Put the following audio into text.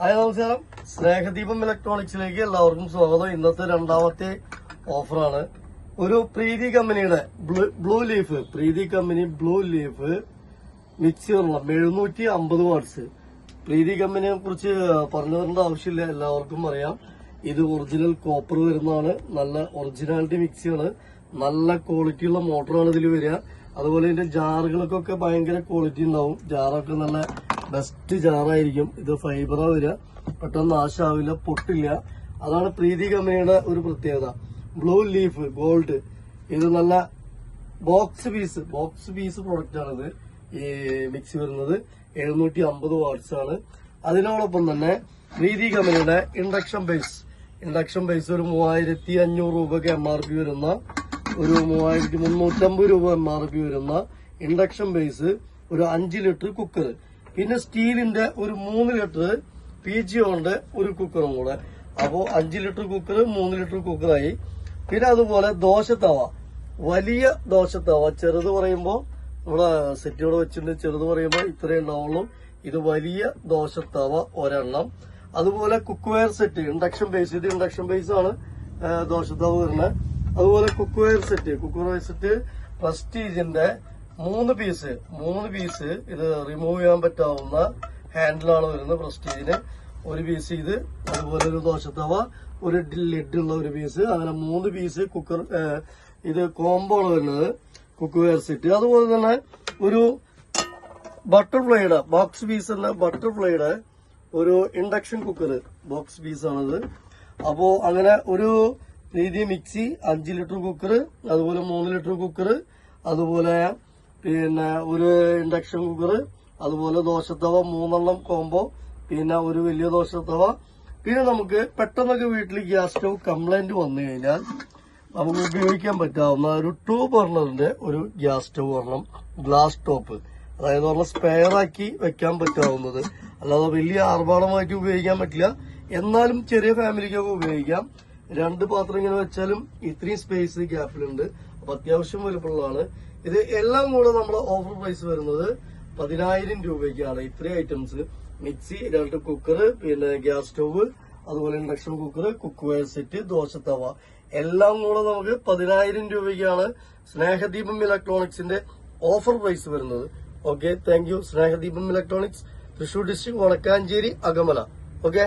Hi നമസ്കാരം. സ്നേഹദീപം ഇലക്ട്രോണിക്സിലേക്ക് എല്ലാവർക്കും സ്വാഗതം. ഇന്നത്തെ രണ്ടാമത്തെ ഓഫറാണ്. ഒരു പ്രീതി കമ്പനിയുടെ blue- leaf. Preethi company blue leaf മിക്സിറുള്ള എഴുന്നൂറ്റി അമ്പത് വാട്ട്സ്. പ്രീതി കമ്പനിയെ കുറിച്ച് പറഞ്ഞു തരേണ്ട ആവശ്യമില്ല. എല്ലാവർക്കും അറിയാം. ഇത് ഒറിജിനൽ കോപ്പർ വരുന്നതാണ്. നല്ല ഒറിജിനാലിറ്റി മിക്സിയാണ്. നല്ല ക്വാളിറ്റിയുള്ള മോട്ടറാണ് ഇതിൽ വരിക. അതുപോലെ ഇതിന്റെ ജാറുകൾക്കൊക്കെ ഭയങ്കര ക്വാളിറ്റി ഉണ്ടാവും. ജാറൊക്കെ നല്ല ബെസ്റ്റ് ജാറായിരിക്കും. ഇത് ഫൈബറാ വരിക. പെട്ടെന്ന് നാശാവില്ല പൊട്ടില്ല. അതാണ് പ്രീതി കമ്പനിയുടെ ഒരു പ്രത്യേകത. ബ്ലൂ ലീഫ് ഗോൾഡ് ഇത് നല്ല box piece box piece product ആണിത്. ഈ മിക്സി വരുന്നത് എഴുന്നൂറ്റി അമ്പത് വാട്ട്സ് ആണ്. അതിനോടൊപ്പം തന്നെ പ്രീതി കമ്പനിയുടെ ഇൻഡക്ഷൻ ബേസ് ഇൻഡക്ഷൻ ബേസ് ഒരു മൂവായിരത്തി അഞ്ഞൂറ് രൂപയ്ക്ക് എം ആർ പി വരുന്ന ഒരു മൂവായിരത്തി മുന്നൂറ്റമ്പത് രൂപ എം ആർ പി വരുന്ന ഇൻഡക്ഷൻ ബേസ് ഒരു അഞ്ച് ലിറ്റർ കുക്കർ പിന്നെ സ്റ്റീലിന്റെ ഒരു മൂന്ന് ലിറ്റർ പി ജി കൊണ്ട് ഒരു കുക്കറും കൂടെ. അപ്പോ അഞ്ച് ലിറ്റർ കുക്കർ മൂന്ന് ലിറ്റർ കുക്കറായി പിന്നെ അതുപോലെ ദോശത്തവ. വലിയ ദോശത്തവ. ചെറുത് പറയുമ്പോൾ നമ്മളെ സെറ്റിയോട് വെച്ചിട്ട് ചെറുത് പറയുമ്പോൾ ഇത്രയേ ഉണ്ടാവുള്ളൂ. ഇത് വലിയ ദോശത്തവ ഒരെണ്ണം. അതുപോലെ കുക്ക്വെയർ സെറ്റ് ഇൻഡക്ഷൻ ബേസ് ഇത് ഇൻഡക്ഷൻ ബേസ് ആണ് ദോശത്തവ വരുന്നത്. അതുപോലെ കുക്ക്വെയർ സെറ്റ് കുക്ക്വെയർ സെറ്റ് പ്രസ്റ്റീജിന്റെ മൂന്ന് പീസ് മൂന്ന് പീസ് ഇത് റിമൂവ് ചെയ്യാൻ പറ്റാവുന്ന ഹാൻഡിലാണ് വരുന്നത് പ്രസ്റ്റീജിന് ഒരു പീസ് ഇത് അതുപോലെ ഒരു ദോശത്തവ ഒരു ലിഡ് ഉള്ള ഒരു പീസ് അങ്ങനെ മൂന്ന് പീസ് കുക്കർ ഇത് കോംബോ ആണ് വരുന്നത്. കുക്ക്വെയർ സെറ്റ് അതുപോലെ തന്നെ ഒരു ബട്ടർഫ്ലൈയുടെ ബോക്സ് പീസ് അല്ല ബട്ടർഫ്ലൈയുടെ ഒരു ഇൻഡക്ഷൻ കുക്കർ ബോക്സ് പീസ് ആണിത്. അപ്പോ അങ്ങനെ ഒരു രീതി മിക്സി അഞ്ച് ലിറ്റർ കുക്കർ അതുപോലെ മൂന്ന് ലിറ്റർ കുക്കർ അതുപോലെ പിന്നെ ഒരു ഇൻഡക്ഷൻ കുക്കർ അതുപോലെ ദോശത്തവ മൂന്നെണ്ണം കോംബോ പിന്നെ ഒരു വലിയ ദോശത്തവ. പിന്നെ നമുക്ക് പെട്ടെന്നൊക്കെ വീട്ടിൽ ഗ്യാസ് സ്റ്റവ് കംപ്ലൈന്റ് വന്നു കഴിഞ്ഞാൽ നമുക്ക് ഉപയോഗിക്കാൻ പറ്റാവുന്ന ഒരു ടൂ ബർണറിന്റെ ഒരു ഗ്യാസ് സ്റ്റവ് വരണം ഗ്ലാസ് ടോപ്പ് അതായത് പറഞ്ഞ സ്പെയർ ആക്കി വെക്കാൻ പറ്റാവുന്നത്. അല്ലാതെ വലിയ ആർഭാടമായിട്ട് ഉപയോഗിക്കാൻ പറ്റില്ല. എന്നാലും ചെറിയ ഫാമിലിക്കൊക്കെ ഉപയോഗിക്കാം. രണ്ട് പാത്രം ഇങ്ങനെ വെച്ചാലും ഇത്രയും സ്പേസ് ഗ്യാപ്പിലുണ്ട് അപ്പൊ അത്യാവശ്യം വലുപ്പമുള്ളതാണ്. ഇത് എല്ലാം കൂടെ നമ്മുടെ ഓഫർ പ്രൈസ് വരുന്നത് പതിനായിരം രൂപയ്ക്കാണ്. ഇത്രയും ഐറ്റംസ് മിക്സി രണ്ട് കുക്കർ പിന്നെ ഗ്യാസ് സ്റ്റവ് അതുപോലെ induction cooker cookware set tawa. എല്ലാം കൂടെ നമുക്ക് പതിനായിരം രൂപയ്ക്കാണ് സ്നേഹദീപം ഇലക്ട്രോണിക്സിന്റെ ഓഫർ പ്രൈസ് വരുന്നത്. Okay thank you Snehadeepam electronics Thrissur district Vadakkanchery Akamala. Okay